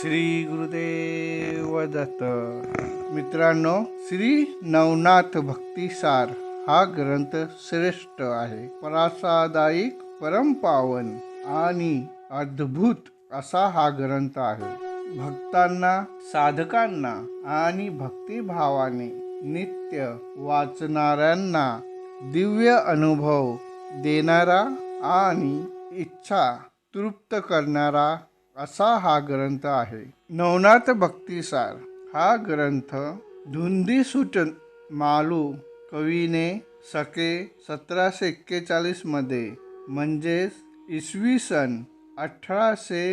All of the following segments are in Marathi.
श्री गुरुदेव दत्त मित्रांनो श्री नवनाथ भक्तिसार हा ग्रंथ श्रेष्ठ आहे. परासादायिक परमपावन आणि अद्भुत असा हा ग्रंथ आहे. भक्तांना साधकांना आणि भक्तिभावाने नित्य वाचणाऱ्यांना दिव्य अनुभव देणारा आणि इच्छा तृप्त करणारा असा हा ग्रंथ आहे. नवनाथ भक्तिसार हा ग्रंथ धुंदी सुट मालू कवीने सके सतराशे एक्केचाळीसमध्ये म्हणजेच इसवी सन अठराशे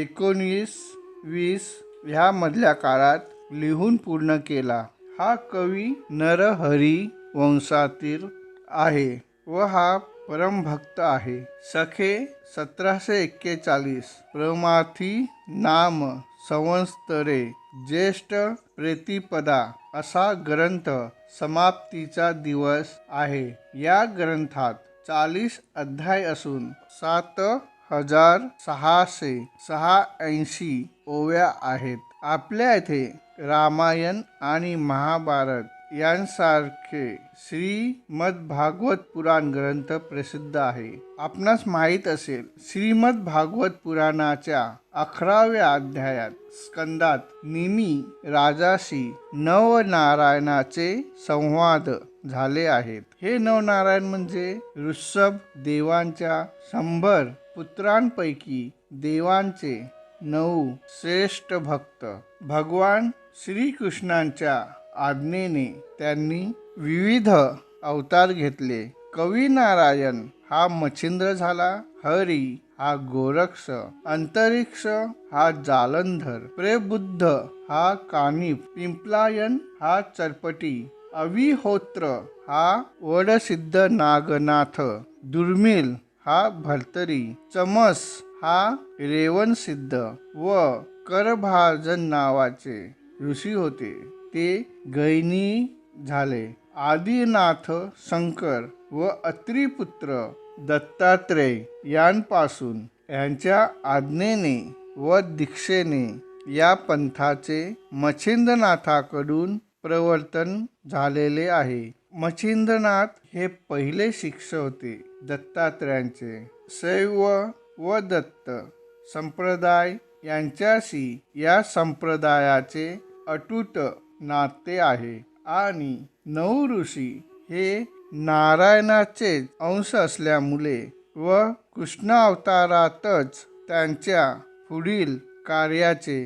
एकोणीस वीस ह्यामधल्या काळात लिहून पूर्ण केला. हा कवी नरहरी वंशातील आहे व हा परमभक्त आहे. सखे सतराशे एक्केचाळीस. प्रमाथी नाम संवत्सरे. ज्येष्ठ प्रेतिपदा. असा ग्रंथ समाप्तीचा दिवस आहे. या ग्रंथात चाळीस अध्याय असून सात हजार सहाशे सहा ऐंशी ओव्या आहेत. आपल्या येथे रामायण आणि महाभारत यांसारखे श्रीमद्भागवत पुराण ग्रंथ प्रसिद्ध आहे. आपणास माहीत असेल श्रीमद भागवत पुराणाच्या अकराव्या अध्यायात स्कंदात निमी राजाशी नवनारायणाचे संवाद झाले आहेत. हे नवनारायण म्हणजे ऋषभ देवांच्या शंभर पुत्रांपैकी देवांचे नऊ श्रेष्ठ भक्त. भगवान श्रीकृष्णांच्या आज्ञेने त्यांनी विविध अवतार घेतले. कवी नारायण हा मच्छिंद्र झाला हरी हा गोरक्ष अंतरिक्ष हा जालंधर प्रेबुद्ध हा कानिप पिंपलायन हा चरपटी अविहोत्र हा वडसिद्ध नागनाथ दुर्मिल हा भर्तरी चमस हा रेवणसिद्ध व करभाजन नावाचे ऋषी होते. ते गैनी झाले. आदिनाथ शंकर व अत्रिपुत्र दत्तात्रय यांपासून यांच्या आज्ञेने व दीक्षेने या पंथाचे मच्छिंद्रनाथाकडून प्रवर्तन झालेले आहे. मच्छिंद्रनाथ हे पहिले शिष्य होते. दत्तात्रयांचे शैव व दत्त संप्रदाय यांच्याशी या संप्रदायाचे अटूट नाते आहे. आणि नऊ ऋषी हे नारायणाचे अंश असल्यामुळे व कृष्ण अवतारातच त्यांच्या पुढील कार्याचे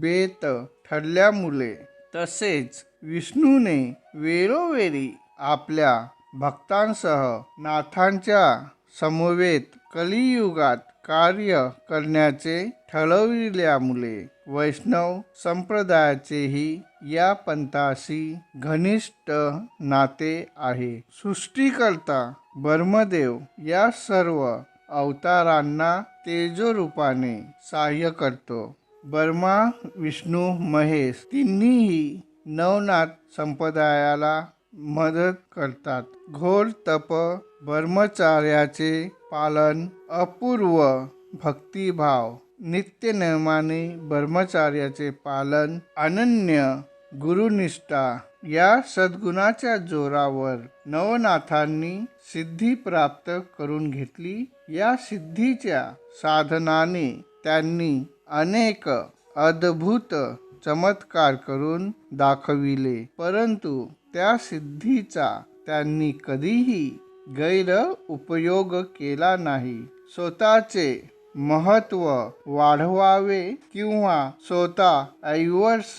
बेत ठरल्यामुळे तसेच विष्णूने वेळोवेळी आपल्या भक्तांसह नाथांच्या समवेत कलियुगात कार्य करण्याचे ठरविल्यामुळे वैष्णव संप्रदायाचेही या पंथाशी घनिष्ठ नाते आहे. सृष्टीकर्ता ब्रह्मदेव या सर्व अवतारांना तेजोरूपाने सहाय्य करतो. ब्रह्मा विष्णू महेश तिन्हीही नवनाथ संप्रदायाला मदत करतात. घोर तप ब्रह्मचार्याचे पालन अपूर्व भक्तिभाव नित्यनियमाने ब्रह्मचार्याचे पालन अनन्य गुरुनिष्ठा या सद्गुणाच्या जोरावर नवनाथांनी सिद्धी प्राप्त करून घेतली. या सिद्धीच्या साधनाने त्यांनी अनेक अद्भुत चमत्कार करून दाखविले. परंतु त्या सिद्धीचा त्यांनी कधीही गैर उपयोग केला नाही. स्वतःचे महत्त्व वाढवावे किंवा स्वतः ऐवर्ष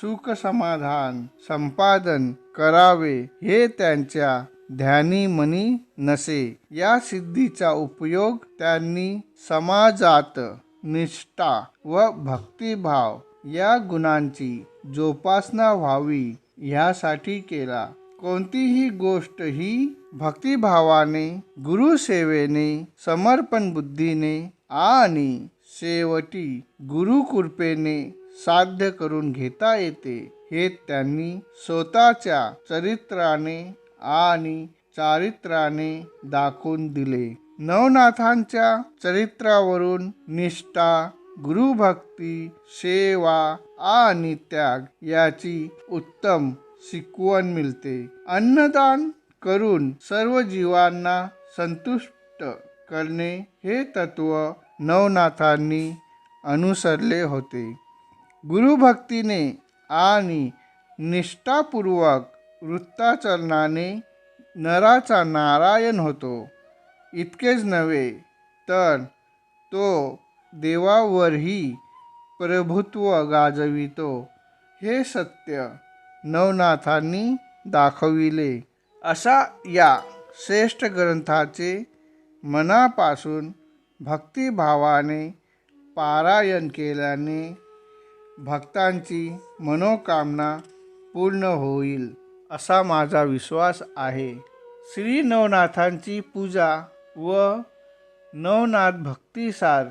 सुख समाधान संपादन करावे हे त्यांच्या ध्यानी मनी नसे. या सिद्धीचा उपयोग त्यांनी समाजात निष्ठा व भक्तिभाव या गुणांची जोपासना व्हावी ह्यासाठी केला. कोणतीही गोष्ट ही भक्तिभावाने गुरुसेवेने समर्पण बुद्धीने आणि शेवटी गुरुकृपेने साध्य करून घेता येते. हे त्यांनी स्वतःच्या चरित्राने आणि चारित्र्याने दाखवून दिले. नवनाथांच्या चरित्रावरून निष्ठा गुरुभक्ती सेवा आणि त्याग याची उत्तम शिकवण मिळते. अन्नदान करून सर्व जीवांना संतुष्ट करणे हे तत्व नवनाथांनी अनुसरले होते. गुरुभक्तीने आणि निष्ठापूर्वक वृत्ताचरणाने नराचा नारायण होतो. इतकेच नव्हे तर तो देवावरही प्रभुत्व गाजवितो हे सत्य नवनाथांनी दाखविले. असा या श्रेष्ठ ग्रंथाचे मनापासून भक्तिभावाने पारायण केल्याने भक्तांची मनोकामना पूर्ण होईल असा माझा विश्वास आहे. श्री नवनाथांची पूजा व नवनाथ भक्तिसार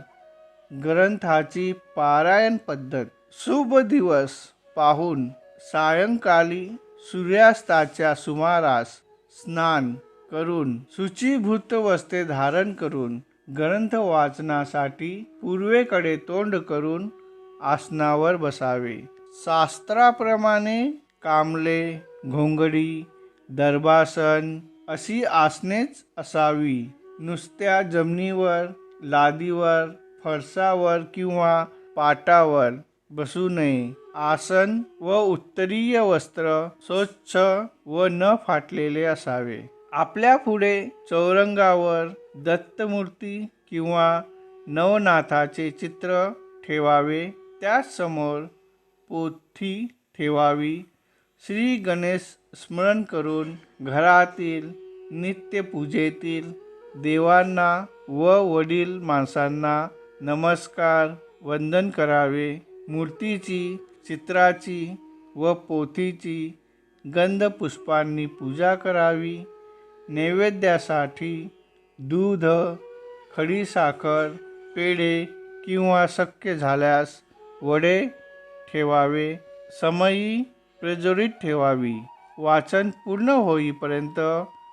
ग्रंथाची पारायण पद्धत शुभ दिवस पाहून सायंकाळी सूर्यास्ताच्या सुमारास स्नान करून सूचीभूत वस्त्रे धारण करून ग्रंथ वाचनासाठी पूर्वेकडे तोंड करून आसनावर बसावे. शास्त्राप्रमाणे कामले घोंगडी दर्भासन अशी आसनेच असावी. नुसत्या जमिनीवर लादीवर फरसावर किंवा पाटावर बसू नये. आसन व उत्तरीय वस्त्र स्वच्छ व न फाटलेले असावे. आपल्या पुढे चौरंगावर दत्तमूर्ती किंवा नवनाथाचे चित्र ठेवावे त्याचसमोर पोथी ठेवावी श्री गणेश स्मरण करून घरातील नित्यपूजेतील देवांना व वडील माणसांना नमस्कार वंदन करावे. मूर्तीची चित्राची व पोथीची गंधपुष्पांनी पूजा करावी. नैवेद्यासाठी दूध खडीसाखर पेढे किंवा शक्य झाल्यास वडे ठेवावे समयी प्रज्वलित ठेवावी. वाचन पूर्ण होईपर्यंत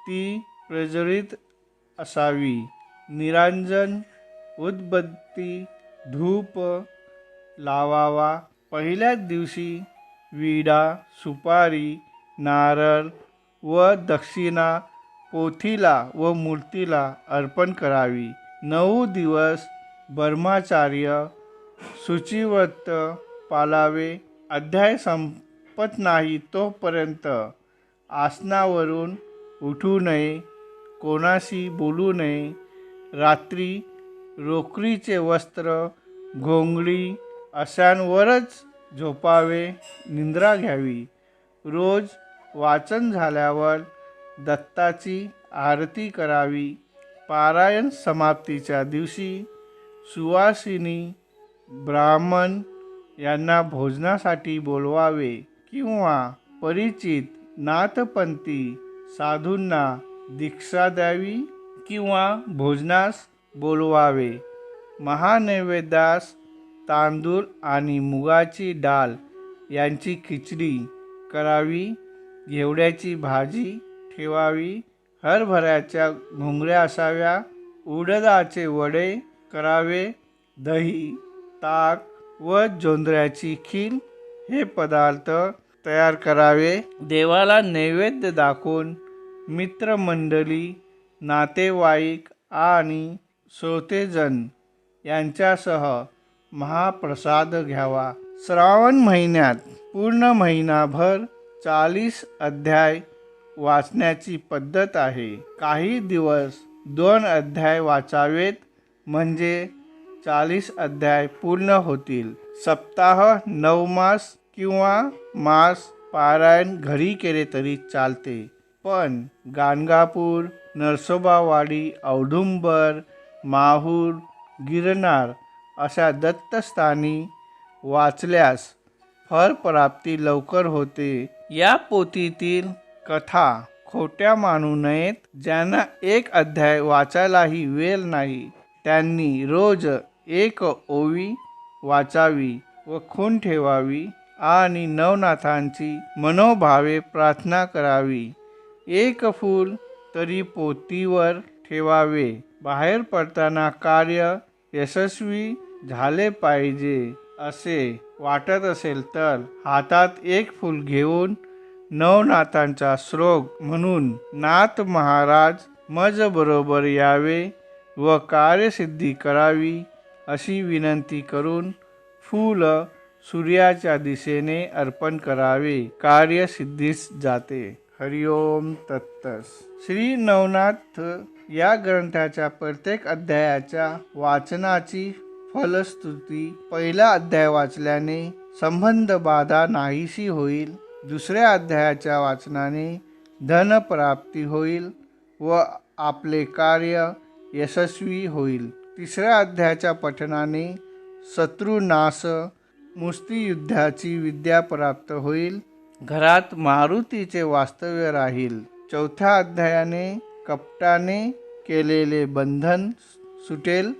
ती प्रज्वलित असावी. निरांजन उदबत्ती धूप लावावा. पहिल्याच दिवशी विडा सुपारी नारळ व दक्षिणा पोथीला व मूर्तीला अर्पण करावी. नऊ दिवस ब्रह्माचार्य शुचिव्रत पालावे. अध्याय संपत नाही तोपर्यंत आसनावरून उठू नये कोणाशी बोलू नये. रात्री रोकरीचे वस्त्र घोंगडी अशांवरच झोपावे निंद्रा घ्यावी. रोज वाचन झाल्यावर दत्ताची आरती करावी. पारायण समाप्तीच्या दिवशी सुवासिनी ब्राह्मण यांना भोजनासाठी बोलवावे किंवा परिचित नाथपंथी साधूंना दीक्षा द्यावी किंवा भोजनास बोलवावे. महानैवेद्यास तांदूळ आणि मुगाची डाळ यांची खिचडी करावी. घेवड्याची भाजी ठेवावी. हरभऱ्याच्या घुंगऱ्या असाव्या. उडदाचे वडे करावे. दही ताक व जोंधळ्याची खीर हे पदार्थ तयार करावे. देवाला नैवेद्य दाखवून मित्रमंडळी नातेवाईक आणि श्रोतेजन यांच्यासह महाप्रसाद घ्यावा. श्रावण महिन्यात पूर्ण महिनाभर चाळीस अध्याय वाचण्याची पद्धत आहे. काही दिवस दोन अध्याय वाचावेत म्हणजे चाळीस अध्याय पूर्ण होतील. सप्ताह नऊ मास किंवा मास पारायण घरी केले तरी चालते. पण गाणगापूर नरसोबावाडी औदुंबर माहूर गिरनार अशा दत्तस्थानी वाचल्यास फळप्राप्ती लवकर होते. या पोथीतील कथा खोट्या मानू नयेत ज्यांना एक अध्याय वाचायलाही वेळ नाही त्यांनी रोज एक ओवी वाचावी व खून ठेवावी आणि नवनाथांची मनोभावे प्रार्थना करावी. एक फूल तरी पोतीवर ठेवावे बाहेर पडताना कार्य यशस्वी झाले पाहिजे असे वाटत असेल तर हातात एक फूल घेऊन नवनाथांचा श्लोक म्हणून नाथ महाराज मज बरोबर यावे व कार्यसिद्धी करावी अशी विनंती करून फूल सूर्याच्या दिशेने अर्पण करावे. कार्यसिद्धीस जाते. हरिओम तत्तस. श्री नवनाथ या ग्रंथाच्या प्रत्येक अध्यायाच्या वाचनाची फलस्तुती पहिला अध्याय वाचल्याने संबंध बाधा नाहीशी होईल. दुसऱ्या अध्यायाच्या वाचनाने धनप्राप्ती होईल व आपले कार्य यशस्वी होईल. तिसऱ्या अध्यायाच्या पठनाने शत्रुनाश मुष्टियुद्धाची विद्या प्राप्त होईल. घरात मारुतीचे वास्तव्य राहील. चौथ्या अध्यायाने कपटाने केलेले बंधन सुटेल.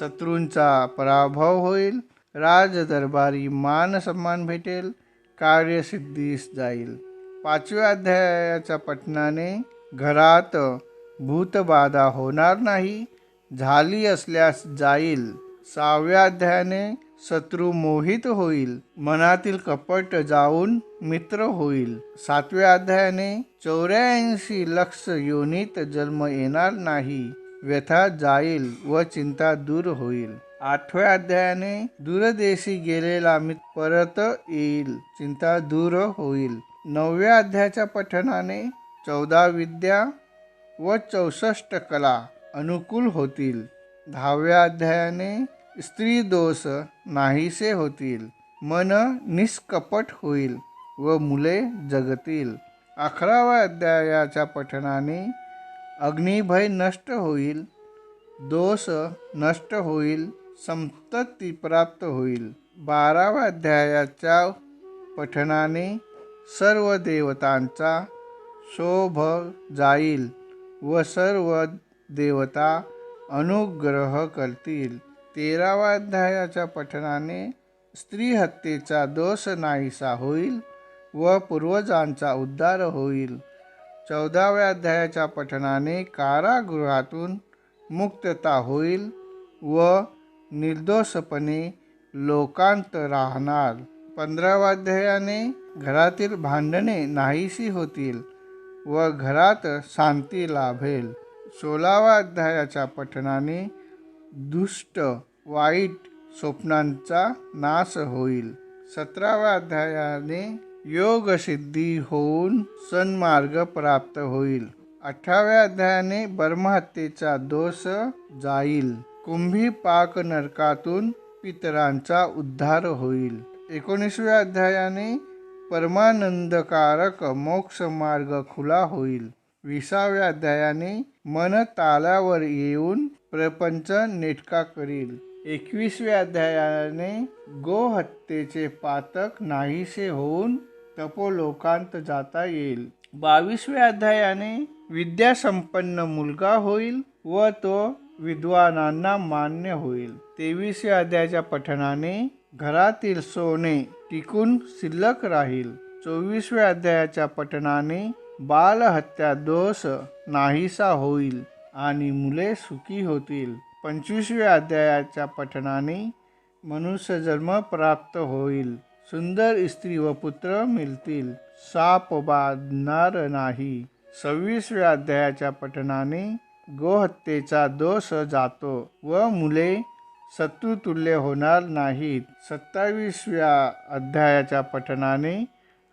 शत्रूंचा पराभव होईल. राजदरबारी मान सन्मान भेटेल. कार्यसिद्धीस जाईल. पाचव्या अध्यायाच्या पठनाने घरात भूतबाधा होणार नाही झाली असल्यास जाईल. सहाव्या अध्यायाने शत्रू मोहित होईल मनातील कपट जाऊन मित्र होईल. सातव्या अध्यायाने चौऱ्याऐंशी लक्ष योनीत जन्म येणार नाही व्यथा जाईल व चिंता दूर होईल. आठव्या अध्यायाने दूरदेशी गेलेला मी परत येईल. चिंता दूर होईल. नवव्या अध्यायाच्या पठनाने चौदा विद्या व चौसष्ट कला अनुकूल होतील. दहाव्या अध्यायाने स्त्री दोष नाहीसे होतील. मन निष्कपट होईल व मुले जगतील. अकराव्या अध्यायाच्या पठनाने अग्निभय नष्ट होईल. दोष नष्ट होईल. संतती प्राप्त होईल. बाराव्या अध्यायाच्या पठनाने सर्व देवतांचा शोभ जाईल व सर्व देवता अनुग्रह करतील. तेराव्या अध्यायाच्या पठनाने स्त्री हत्येचा दोष नाहीसा होईल व पूर्वजांचा उद्धार होईल. चौदाव्या अध्यायाच्या पठनाने कारागृहातून मुक्तता होईल व निर्दोषपणे लोकांत राहणार. पंधरावाध्यायाने घरातील भांडणे नाहीशी होतील व घरात शांती लाभेल. सोळावा अध्यायाच्या पठनाने दुष्ट वाईट स्वप्नांचा नाश होईल. सतराव्या अध्यायाने योगसिद्धी होऊन सन्मार्ग प्राप्त होईल. अठराव्या अध्यायाने ब्रह्महत्येचा दोष जाईल. कुंभी पाक नरकातून पितरांचा उद्धार होईल. एकोणीसव्या अध्यायाने परमानंदकारक मोक्ष मार्ग खुला होईल. विसाव्या अध्यायाने मन तालावर येऊन प्रपंच नेटका करील. एकवीसव्या अध्यायाने गोहत्येचे पातक नाहीसे होऊन तपोलोकांत जाता येईल. बावीसव्या अध्यायाने विद्यासंपन्न मुलगा होईल व तो विद्वानांना मान्य होईल. तेवीसव्या अध्यायाच्या पठनाने घरातील सोने टिकून शिल्लक राहील. चोवीसव्या अध्यायाच्या पठनाने बालहत्या दोष नाहीसा होईल आणि मुले सुखी होतील. पंचवीसव्या अध्यायाच्या पठनाने मनुष्य जन्म प्राप्त होईल. सुंदर स्त्री व पुत्र मिळतील. साप बाधणार नाही. सव्वीसव्या अध्यायाच्या पठनाने गोहत्येचा दोष जातो व मुले शत्रुतुल्य होणार नाहीत. सत्तावीसव्या अध्यायाच्या पठनाने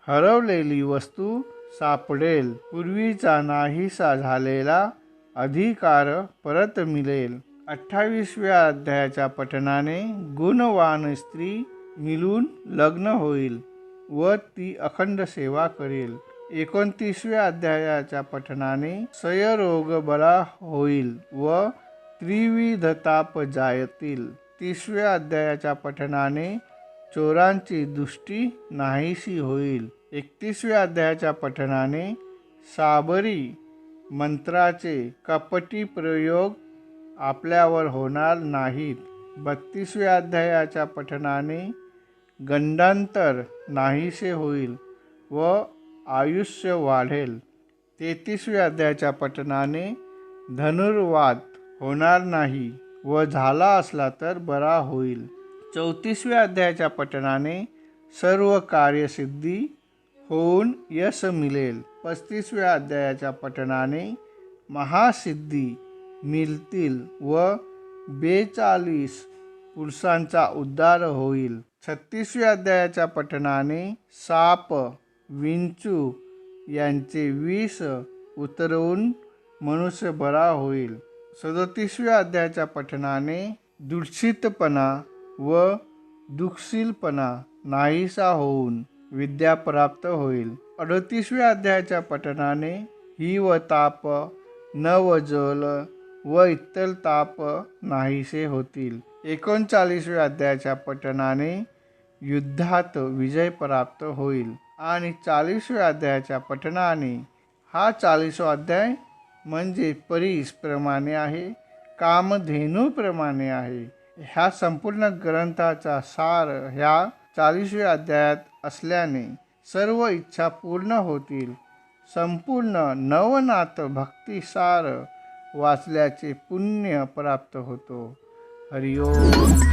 हरवलेली वस्तू सापडेल. पूर्वीचा नाहीसा झालेला अधिकार परत मिळेल. अठ्ठावीसव्या अध्यायाच्या पठनाने गुणवान स्त्री मिळून लग्न होईल व ती अखंड सेवा करेल. एकोणतीसव्या अध्यायाच्या पठनाने क्षयरोग बरा होईल व त्रिविधताप जायतील तिसव्या अध्यायाच्या पठनाने चोरांची दृष्टी नाहीशी होईल. एकतीसव्या अध्यायाच्या पठनाने साबरी मंत्राचे कपटी प्रयोग आपल्यावर होणार नाहीत. बत्तीसव्या अध्यायाच्या पठनाने गंडांतर नाहीसे होईल व आयुष्य वाढेल. तेहतीसव्या अध्यायाच्या पठनाने धनुर्वाद होणार नाही व झाला असला तर बरा होईल. चौतीसव्या अध्यायाच्या पठणाने सर्व कार्यसिद्धी होऊन यश मिळेल. पस्तीसव्या अध्यायाच्या पठणाने महासिद्धी मिळतील व बेचाळीस पुरुषांचा उद्धार होईल. छत्तीसव्या अध्यायाच्या पठणाने साप विंचू यांचे विष उतरवून मनुष्य बरा होईल. सदतीसव्या अध्यायाच्या पठणाने दूषितपणा व दुःखशीलपणा नाहीसा होऊन विद्या प्राप्त होईल. अडतीसव्या अध्यायाच्या पठणाने ही व ताप नव जल व इतर ताप नाहीसे होतील. एकोणचाळीसव्या अध्यायाच्या पठणाने युद्धात विजय प्राप्त होईल. आणि चाळीसव्या अध्यायाच्या पठणाने हा चाळीसवा अध्याय म्हणजे परीसप्रमाणे आहे कामधेनूप्रमाणे आहे. ह्या संपूर्ण ग्रंथाचा सार ह्या चाळीसव्या अध्यायात असल्याने सर्व इच्छा पूर्ण होतील. संपूर्ण नवनाथ भक्तिसार वाचल्याचे पुण्य प्राप्त होतो. हरिओम.